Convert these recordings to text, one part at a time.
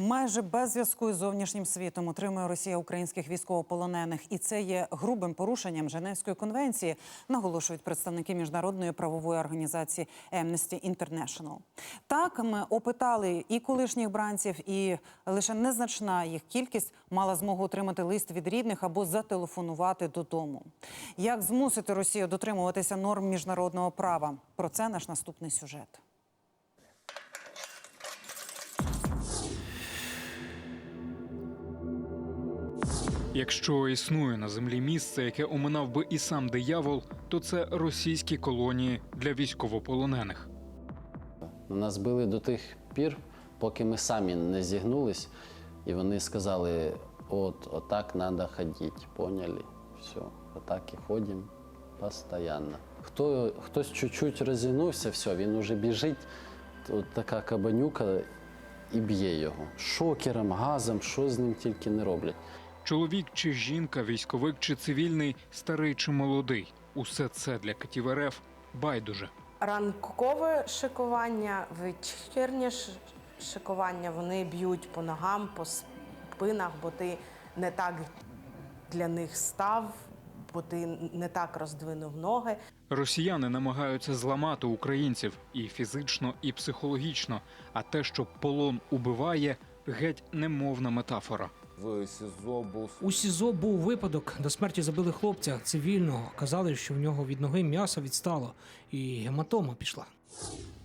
Майже без зв'язку із зовнішнім світом отримує Росія українських військовополонених, і це є грубим порушенням Женевської конвенції, наголошують представники міжнародної правової організації Amnesty International. Так ми опитали і колишніх бранців, і лише незначна їх кількість мала змогу отримати лист від рідних або зателефонувати додому. Як змусити Росію дотримуватися норм міжнародного права? Про це наш наступний сюжет. Якщо існує на землі місце, яке оминав би і сам диявол, то це російські колонії для військовополонених. Нас били до тих пір, поки ми самі не зігнулись, і вони сказали: от, отак треба ходити, поняли? Все, отак і ходимо постійно. Хто, хтось чуть-чуть розігнувся, все, він уже біжить, от така кабанюка і б'є його. Шокером, газом, що з ним тільки не роблять. Чоловік чи жінка, військовик чи цивільний, старий чи молодий усе це для катів РФ байдуже. Ранкове шикування, вечірнє шикування вони б'ють по ногам, по спинах, бо ти не так для них став, бо ти не так роздвинув ноги. Росіяни намагаються зламати українців і фізично, і психологічно. А те, що полон убиває, геть немовна метафора. В СІЗО був У СІЗО був випадок. До смерті забили хлопця цивільного. Казали, що в нього від ноги м'ясо відстало, і гематома пішла.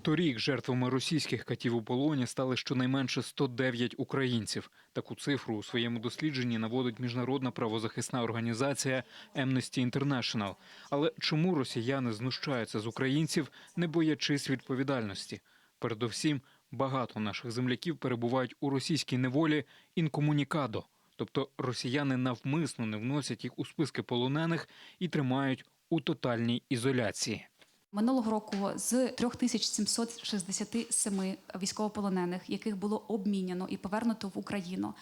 Торік жертвами російських катів у полоні стали щонайменше 109 українців. Таку цифру у своєму дослідженні наводить міжнародна правозахисна організація Amnesty International. Але чому росіяни знущаються з українців, не боячись відповідальності? Передовсім багато наших земляків перебувають у російській неволі інкомунікадо, тобто росіяни навмисно не вносять їх у списки полонених і тримають у тотальній ізоляції. Минулого року з 3767 військовополонених, яких було обміняно і повернуто в Україну,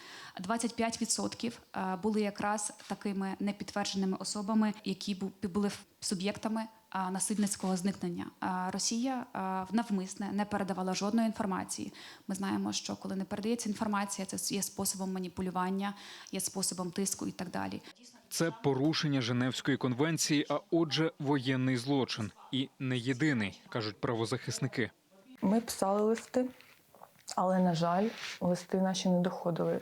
25% е, були якраз такими непідтвердженими особами, які бу- були суб'єктами насильницького зникнення. Росія навмисне не передавала жодної інформації. Ми знаємо, що коли не передається інформація, це є способом маніпулювання, є способом тиску і так далі. Це порушення Женевської конвенції, а отже, воєнний злочин. І не єдиний, кажуть правозахисники. Ми писали листи, але, на жаль, листи наші не доходили.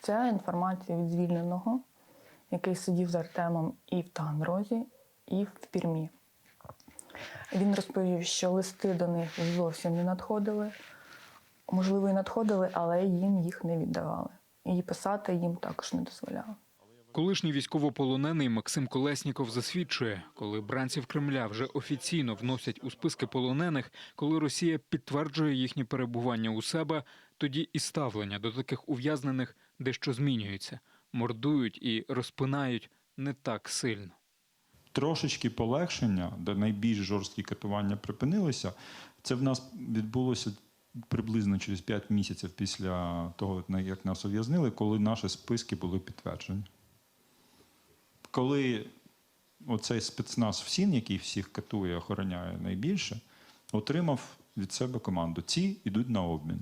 Це інформація від звільненого, який сидів з Артемом і в Таганрозі, і в Пірмі. Він розповів, що листи до них зовсім не надходили. Можливо, і надходили, але їм їх не віддавали. І писати їм також не дозволяли. Колишній військовополонений Максим Колесніков засвідчує, коли бранців Кремля вже офіційно вносять у списки полонених, коли Росія підтверджує їхнє перебування у себе, тоді і ставлення до таких ув'язнених дещо змінюється, мордують і розпинають не так сильно. Трошечки полегшення, де найбільш жорсткі катування припинилися, це в нас відбулося приблизно через 5 місяців після того, як нас ув'язнили, коли наші списки були підтверджені. Коли оцей спецназ ФСІН, який всіх катує, охороняє найбільше, отримав від себе команду: ці йдуть на обмін.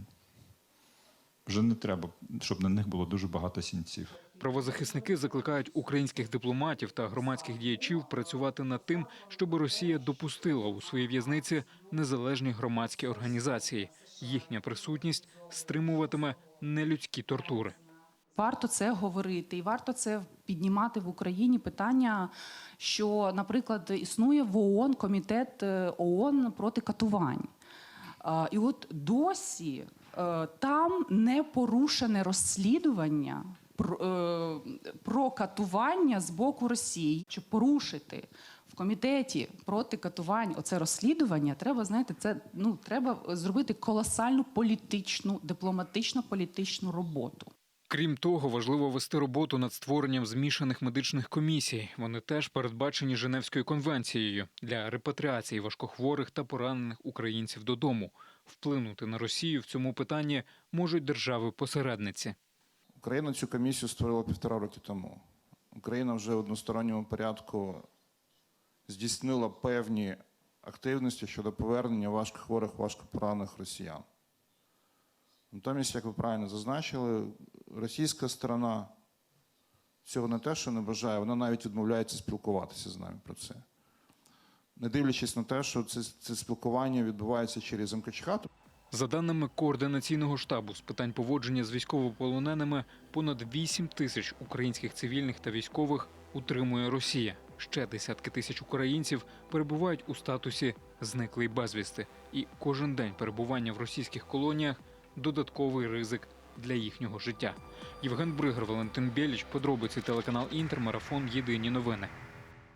Вже не треба, щоб на них було дуже багато сінців. Правозахисники закликають українських дипломатів та громадських діячів працювати над тим, щоб Росія допустила у своїй в'язниці незалежні громадські організації. Їхня присутність стримуватиме нелюдські тортури. Варто це говорити, і варто це піднімати в Україні питання, що, наприклад, існує в ООН комітет е, ООН проти катувань. І от досі е, там не порушене розслідування про, е, катування з боку Росії. Щоб порушити в комітеті проти катувань оце розслідування, треба знаєте, це ну треба зробити колосальну політичну, дипломатично-політичну роботу. Крім того, важливо вести роботу над створенням змішаних медичних комісій. Вони теж передбачені Женевською конвенцією для репатріації важкохворих та поранених українців додому. Вплинути на Росію в цьому питанні можуть держави-посередниці. Україна цю комісію створила півтора роки тому. Україна вже в односторонньому порядку здійснила певні активності щодо повернення важкохворих, важкопоранених росіян. Натомість, як ви правильно зазначили, російська сторона цього не те, що не бажає, вона навіть відмовляється спілкуватися з нами про це. Не дивлячись на те, що це, це спілкування відбувається через МКЧК, За даними координаційного штабу з питань поводження з військовополоненими, понад 8 тисяч українських цивільних та військових утримує Росія. Ще десятки тисяч українців перебувають у статусі зниклий безвісти, і кожен день перебування в російських колоніях додатковий ризик для їхнього життя. Євген Бригер, Валентин Біліч, подробиці телеканал Інтер, марафон Єдині новини.